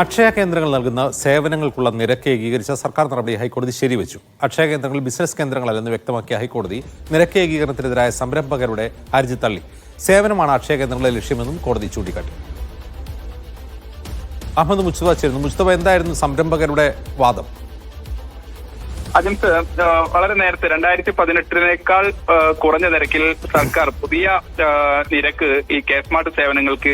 അക്ഷയ കേന്ദ്രങ്ങൾ നൽകുന്ന സേവനങ്ങൾക്കുള്ള നിരക്ക് ഏകീകരിച്ച സർക്കാർ നടപടി ഹൈക്കോടതി ശരിവച്ചു. അക്ഷയ കേന്ദ്രങ്ങൾ ബിസിനസ് കേന്ദ്രങ്ങളല്ലെന്ന് വ്യക്തമാക്കിയ ഹൈക്കോടതി നിരക്ക് ഏകീകരണത്തിനെതിരായ സംരംഭകരുടെ ഹർജി തള്ളി. സേവനമാണ് അക്ഷയ കേന്ദ്രങ്ങളെ ലക്ഷ്യമെന്നും കോടതി ചൂണ്ടിക്കാട്ടി. അഹമ്മദ് മുസ്തഫ ചേരുന്നു. മുസ്തഫ എന്തായിരുന്നു സംരംഭകരുടെ വാദം? അജിംസ് വളരെ നേരത്തെ രണ്ടായിരത്തി പതിനെട്ടിനേക്കാൾ കുറഞ്ഞ നിരക്കിൽ സർക്കാർ പുതിയ നിരക്ക് ഈ കെ സ്മാർട്ട് സേവനങ്ങൾക്ക്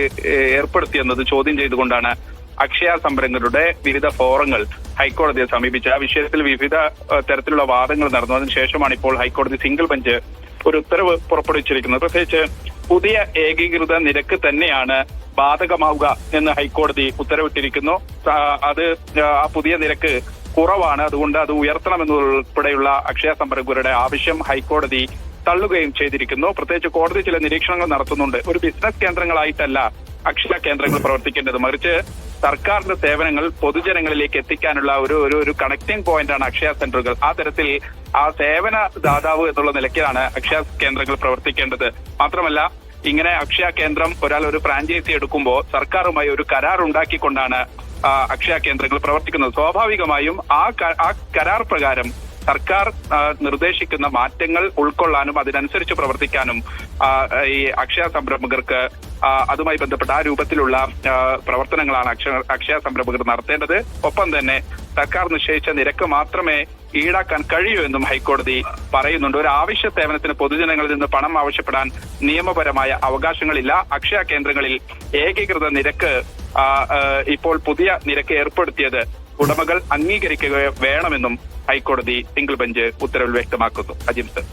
ഏർപ്പെടുത്തിയെന്നത് ചോദ്യം ചെയ്തുകൊണ്ടാണ് അക്ഷയ സംരംഭകരുടെ വിവിധ ഫോറങ്ങൾ ഹൈക്കോടതിയെ സമീപിച്ച. ആ വിഷയത്തിൽ വിവിധ തരത്തിലുള്ള വാദങ്ങൾ നടന്നു. അതിനുശേഷമാണ് ഇപ്പോൾ ഹൈക്കോടതി സിംഗിൾ ബെഞ്ച് ഒരു ഉത്തരവ് പുറപ്പെടുവിച്ചിരിക്കുന്നത്. പ്രത്യേകിച്ച് പുതിയ ഏകീകൃത നിരക്ക് തന്നെയാണ് ബാധകമാവുക എന്ന് ഹൈക്കോടതി ഉത്തരവിട്ടിരിക്കുന്നു. അത് ആ പുതിയ നിരക്ക് കുറവാണ്. അതുകൊണ്ട് അത് ഉയർത്തണമെന്നുൾപ്പെടെയുള്ള അക്ഷയ സംരംഭകരുടെ ആവശ്യം ഹൈക്കോടതി തള്ളുകയും ചെയ്തിരിക്കുന്നു. പ്രത്യേകിച്ച് കോടതി ചില നിരീക്ഷണങ്ങൾ നടത്തുന്നുണ്ട്. ഒരു ബിസിനസ് കേന്ദ്രങ്ങളായിട്ടല്ല അക്ഷയ കേന്ദ്രങ്ങൾ പ്രവർത്തിക്കേണ്ടത്. മറിച്ച് സർക്കാരിന്റെ സേവനങ്ങൾ പൊതുജനങ്ങളിലേക്ക് എത്തിക്കാനുള്ള ഒരു ഒരു ഒരു കണക്ടിംഗ് പോയിന്റാണ് അക്ഷയ സെന്ററുകൾ. ആ തരത്തിൽ ആ സേവന ദാതാവ് എന്നുള്ള നിലയ്ക്കാണ് അക്ഷയ കേന്ദ്രങ്ങൾ പ്രവർത്തിക്കേണ്ടത്. മാത്രമല്ല ഇങ്ങനെ അക്ഷയ കേന്ദ്രം ഒരാൾ ഒരു ഫ്രാഞ്ചൈസി എടുക്കുമ്പോൾ സർക്കാരുമായി ഒരു കരാർ ഉണ്ടാക്കിക്കൊണ്ടാണ് അക്ഷയ കേന്ദ്രങ്ങൾ പ്രവർത്തിക്കുന്നത്. സ്വാഭാവികമായും ആ ആ കരാർ പ്രകാരം സർക്കാർ നിർദ്ദേശിക്കുന്ന മാറ്റങ്ങൾ ഉൾക്കൊള്ളാനും അതിനനുസരിച്ച് പ്രവർത്തിക്കാനും ഈ അക്ഷയ സംരംഭകർക്ക് അതുമായി ബന്ധപ്പെട്ട ആ രൂപത്തിലുള്ള പ്രവർത്തനങ്ങളാണ് അക്ഷയ അക്ഷയ സംരംഭകർ നടത്തേണ്ടത്. ഒപ്പം തന്നെ സർക്കാർ നിശ്ചയിച്ച നിരക്ക് മാത്രമേ ഈടാക്കാൻ കഴിയൂ എന്നും ഹൈക്കോടതി പറയുന്നുണ്ട്. ഒരു ആവശ്യ സേവനത്തിന് പൊതുജനങ്ങളിൽ നിന്ന് പണം ആവശ്യപ്പെടാൻ നിയമപരമായ അവകാശങ്ങളില്ല. അക്ഷയ കേന്ദ്രങ്ങളിൽ ഏകീകൃത നിരക്ക് ഇപ്പോൾ പുതിയ നിരക്ക് ഏർപ്പെടുത്തിയത് ഉടമകൾ അംഗീകരിക്കുക വേണമെന്നും ഹൈക്കോടതി സിംഗിൾ ബെഞ്ച് ഉത്തരവിൽ വ്യക്തമാക്കുന്നു. അജിംസ്